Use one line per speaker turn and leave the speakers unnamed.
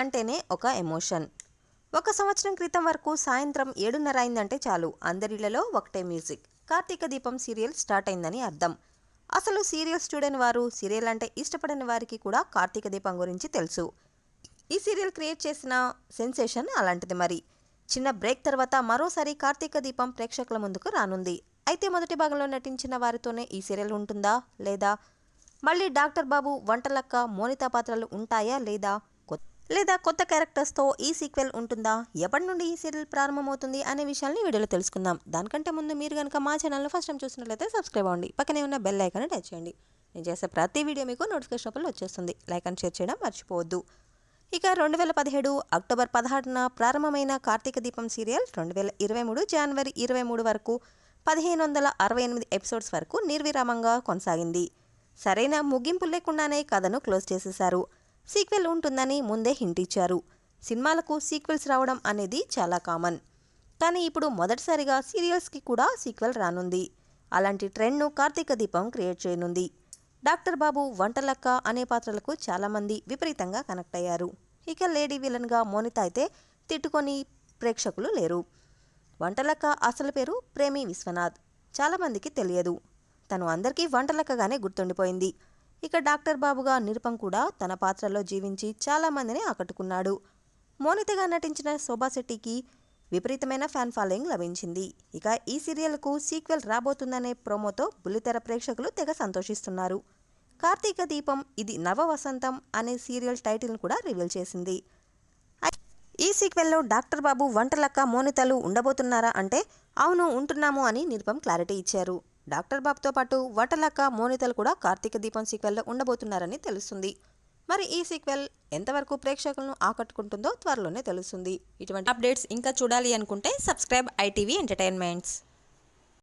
అంటేనే ఒక ఎమోషన్. ఒక సంవత్సరం క్రితం వరకు సాయంత్రం ఏడున్నర అయిందంటే చాలు. అందరిళ్ళలో ఒకటే మ్యూజిక్. కార్తీక దీపం సీరియల్ స్టార్ట్ అయిందని అర్థం. అసలు సీరియల్స్ చూడని వారు సీరియల్ అంటే ఇష్టపడని వారికి కూడా కార్తీక దీపం గురించి తెలుసు. ఈ సీరియల్ క్రియేట్ చేసిన సెన్సేషన్ అలాంటిది మరి. చిన్న బ్రేక్ తర్వాత మరోసారి కార్తీక దీపం ప్రేక్షకుల ముందుకు రానుంది. అయితే మొదటి భాగంలో నటించిన వారితోనే ఈ సీరియల్ ఉంటుందా లేదా? మళ్ళీ డాక్టర్ బాబు వంటలక్క మోనితా పాత్రలు ఉంటాయా లేదా? లేదా కొత్త క్యారెక్టర్స్తో ఈ సీక్వెల్ ఉంటుందా? ఎప్పటి నుండి ఈ సీరియల్ ప్రారంభమవుతుంది అనే విషయాన్ని వీడియోలో తెలుసుకుందాం. దానికంటే ముందు మీరు కనుక మా ఛానల్ను ఫస్ట్ టైం చూసినట్లయితే సబ్స్క్రైబ్ అవ్వండి. పక్కనే ఉన్న బెల్ ఐకాన్ టచ్ చేయండి. నేను చేసే ప్రతి వీడియో మీకు నోటిఫికేషన్ రూపంలో వచ్చేస్తుంది. లైక్ అండ్ షేర్ చేయడం మర్చిపోవద్దు. ఇక రెండు వేల పదిహేడు అక్టోబర్ పదహారున ప్రారంభమైన కార్తీక దీపం సీరియల్ రెండు వేల ఇరవై మూడు జనవరి ఇరవై మూడు వరకు పదిహేను వందల అరవై ఎనిమిది ఎపిసోడ్స్ వరకు నిర్విరామంగా కొనసాగింది. సరైన ముగింపు లేకుండానే కథను క్లోజ్ చేసేశారు. సీక్వెల్ ఉంటుందని ముందే హింట్ ఇచ్చారు సినిమాలకు సీక్వెల్స్ రావడం అనేది చాలా కామన్. కానీ ఇప్పుడు మొదటిసారిగా సీరియల్స్కి కూడా సీక్వెల్ రానుంది. అలాంటి ట్రెండ్ను కార్తీక దీపం క్రియేట్ చేయనుంది. డాక్టర్ బాబు వంటలక్క అనే పాత్రలకు చాలామంది విపరీతంగా కనెక్ట్ అయ్యారు. ఇక లేడీ విలన్గా మోనిత అయితే తిట్టుకొని ప్రేక్షకులు లేరు. వంటలక్క అసలు పేరు ప్రేమి విశ్వనాథ్. చాలామందికి తెలియదు. తను అందరికీ వంటలక్కగానే గుర్తుండిపోయింది. ఇక డాక్టర్ బాబుగా నిరుపం కూడా తన పాత్రలో జీవించి చాలామందిని ఆకట్టుకున్నాడు. మోనితగా నటించిన శోభాశెట్టికి విపరీతమైన ఫ్యాన్ ఫాలోయింగ్ లభించింది. ఇక ఈ సీరియల్కు సీక్వెల్ రాబోతుందనే ప్రోమోతో బుల్లితెర ప్రేక్షకులు తెగ సంతోషిస్తున్నారు. కార్తీక దీపం ఇది నవ వసంతం అనే సీరియల్ టైటిల్ను కూడా రివీల్ చేసింది. ఈ సీక్వెల్లో డాక్టర్ బాబు వంటలక్క మోనితలు ఉండబోతున్నారా అంటే అవును ఉంటున్నాము అని నిరుపం క్లారిటీ ఇచ్చారు. డాక్టర్ బాబుతో పాటు వటలక్క మోనితలు కూడా కార్తీక దీపం సీక్వెల్లో ఉండబోతున్నారని తెలుస్తుంది. మరి ఈ సీక్వెల్ ఎంతవరకు ప్రేక్షకులను ఆకట్టుకుంటుందో త్వరలోనే తెలుస్తుంది. ఇటువంటి అప్డేట్స్ ఇంకా చూడాలి అనుకుంటే సబ్స్క్రైబ్ ఐటీవీ ఎంటర్టైన్మెంట్స్.